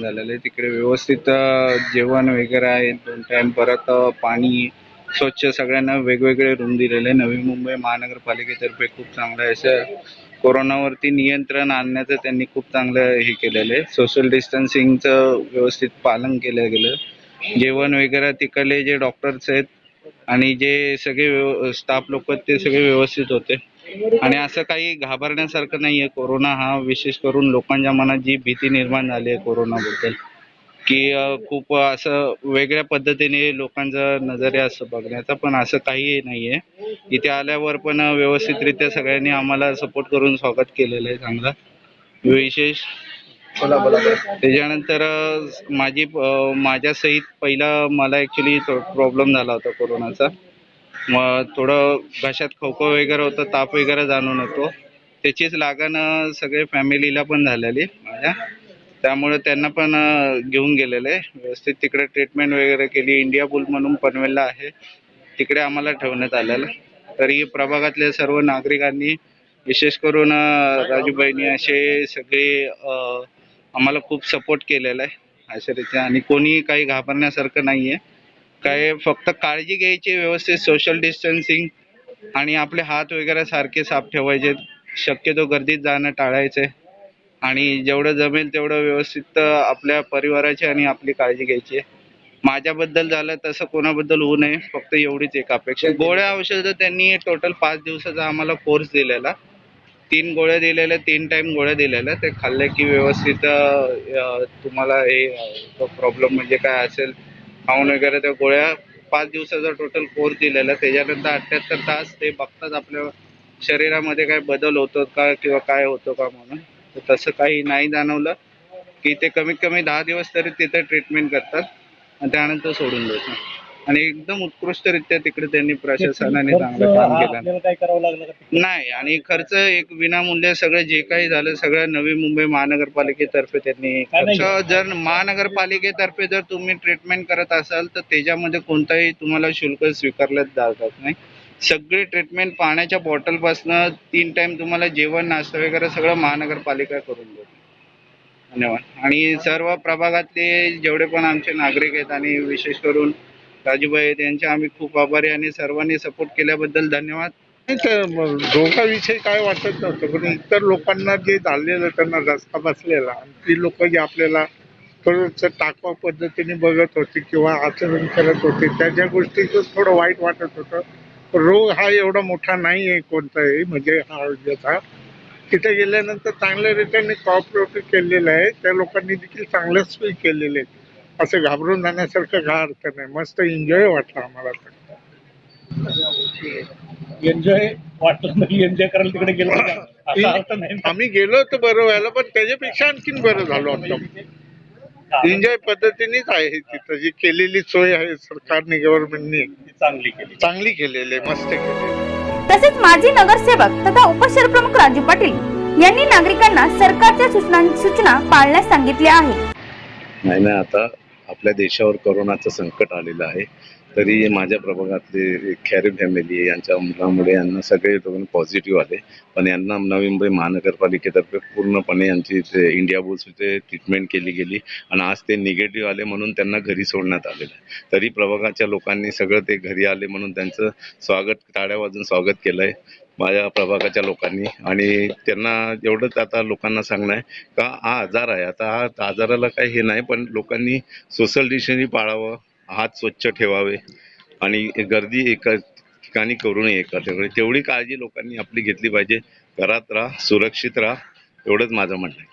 झालेलं आहे. तिकडे व्यवस्थित जेवण वगैरे आहे. दोन टाइम परत पाणी स्वच्छ सगळ्यांना वेगवेगळे रूम दिलेले आहे. नवी मुंबई महानगरपालिकेतर्फे खूप चांगलं आहे. असं कोरोनावरती नियंत्रण आणण्याचं त्यांनी खूप चांगलं हे केलेलं आहे. सोशल डिस्टन्सिंगचं व्यवस्थित पालन केलं गेलं. जेवण वगैरे तिकडले जे डॉक्टर्स आहेत आणि जे सगळे स्टाफ लोक ते सगळे व्यवस्थित होते. आणि असं काही घाबरण्यासारखं नाही आहे कोरोना हा विशेष करून लोकांच्या मनात जी भीती निर्माण झाली आहे कोरोनाबद्दल की खूप असं वेगळ्या पद्धतीने लोकांचा नजरिया असं बघण्याचा पण असं काही नाही आहे इथे आल्यावर पण व्यवस्थितरित्या सगळ्यांनी आम्हाला सपोर्ट करून स्वागत केलेलं आहे चांगलं. विशेष त्याच्यानंतर माझी माझ्या सहित पहिला मला ॲक्च्युली प्रॉब्लेम झाला होता कोरोनाचा. मग थोडं घशात खोकं वगैरे होतं ताप वगैरे जाणून होतो. त्याचीच लागण सगळे फॅमिलीला पण झालेली माझ्या. त्यामुळे त्यांना पण घेऊन गेलेले. व्यवस्थित तिकडे ट्रीटमेंट वगैरे केली. इंडिया पूल म्हणून पनवेलला आहे. तिकडे आम्हाला ठेवण्यात आलेलं. तरी प्रभागातल्या सर्व नागरिकांनी विशेष करून राजूबाईंनी असे सगळे आम्हाला खूप सपोर्ट केलेला आहे. अशा रीती आणि कोणी काही घाबरण्यासारखं नाही आहे काय फक्त काळजी घ्यायची व्यवस्थित. सोशल डिस्टन्सिंग आणि आपले हात वगैरे सारखे साफ ठेवायचे. शक्यतो गर्दीत जाणं टाळायचं. आणि जेवढं जमेल तेवढं व्यवस्थित आपल्या परिवाराची आणि आपली काळजी घ्यायची आहे. माझ्याबद्दल झालं तसं कोणाबद्दल होऊ नये. फक्त एवढीच एक अपेक्षा गोळ्या औषधं त्यांनी टोटल पाच दिवसाचा आम्हाला कोर्स दिलेला. तीन गोळ्या दिलेल्या तीन टाइम गोळ्या दिलेल्या. ते खाल्ले की व्यवस्थित अ, तुम्हाला हे प्रॉब्लेम म्हणजे काय असेल खाऊन वगैरे त्या गोळ्या पाच दिवसाचा टोटल कोर्स दिलेला. त्याच्यानंतर अठ्ठ्याहत्तर तास ते बघतात आपल्या शरीरामध्ये काय बदल होतो का किंवा काय होतो का म्हणून. तर तसं काही नाही जाणवलं की ते कमीत कमी दहा दिवस तरी तिथे ट्रीटमेंट करतात. आणि त्यानंतर सोडून देतात. आणि एकदम उत्कृष्टरित्या तिकडे त्यांनी प्रशासनाने चांगलं काम केलं. आपल्याला काय करावं लागलं का नाही आणि खर्च एक विनामूल्य सगळं जे काही झालं सगळं नवी मुंबई महानगरपालिकेतर्फे त्यांनी काय नाही. खर्च. जर महानगरपालिकेतर्फे जर तुम्ही ट्रीटमेंट करत असाल तर त्याच्यामध्ये कोणताही तुम्हाला शुल्क स्वीकारलं जातात नाही. सगळी ट्रीटमेंट पाण्याच्या बॉटलपासनं तीन टाइम तुम्हाला जेवण नाश्ता वगैरे सगळं महानगरपालिका करून देते. धन्यवाद. आणि सर्व प्रभागातले जेवढे पण आमचे नागरिक आहेत आणि विशेष करून राजूभाई आहेत यांचे आम्ही खूप आभारी आणि सर्वांनी सपोर्ट केल्याबद्दल धन्यवाद. धोकाविषयी काय वाटत नव्हतं पण इतर लोकांना जे झालेलं त्यांना रस्ता बसलेला आणि ती लोक जे आपल्याला थोडंसं टाकवा पद्धतीने बघत होती किंवा आचरण करत होते त्या ज्या गोष्टीचं थोडं वाईट वाटत होतं. रोग हा एवढा मोठा नाही आहे कोणताही म्हणजे हा तिथे गेल्यानंतर चांगल्या रीतीने कॉपरेटिव्ह केलेलं आहे त्या लोकांनी देखील चांगलं सोयी केलेले आहेत असं घाबरून जाण्यासारखं काय अर्थ नाही. मस्त एन्जॉय वाटला आम्हाला तर एन्जॉय वाटलं नाही एन्जॉय करायला तिकडे गेलो का? असा अर्थ नाही. ना. आम्ही गेलो तर बरं व्हायला पण त्याच्यापेक्षा आणखीन बरं झालो आता एन्जॉय पद्धतीनेच आहे तिथं. जी केलेली सोय आहे सरकारने गव्हर्नमेंटने चांगली केली. चांगली केलेली आहे मस्त केलेली. तसेच माजी नगरसेवक तथा उपशहरप्रमुख राजू पाटील यांनी नागरिकांना सरकारच्या सूचना सूचना पाळण्यास सांगितले आहे. नाही नाही आता आपल्या देशावर करोनाचं संकट आलेलं आहे तरी माझ्या प्रभागातले खॅरे फॅमिली आहे यांच्या मुलामुळे यांना सगळे दोन पॉझिटिव्ह आले. पण यांना नवी मुंबई महानगरपालिकेतर्फे पूर्णपणे यांची इंडिया बुल्सचे ट्रीटमेंट केली गेली आणि आज ते निगेटिव्ह आले म्हणून त्यांना घरी सोडण्यात आलेलं आहे. तरी प्रभागाच्या लोकांनी सगळं ते घरी आले म्हणून त्यांचं स्वागत टाळ्या वाजून स्वागत केलं आहे माझ्या प्रभागाच्या लोकांनी. आणि त्यांना एवढंच आता लोकांना सांगणं आहे का हा आजार आहे. आता हा आजाराला काही हे नाही पण लोकांनी सोशल डिस्टन्सिंग पाळावं हात स्वच्छ ठेवावे आणि गर्दी एका ठिकाणी करू नये एका ठिकाणी तेवढी काळजी लोकांनी आपली घेतली पाहिजे. घरात राहा सुरक्षित राहा एवढंच माझं म्हणणं आहे.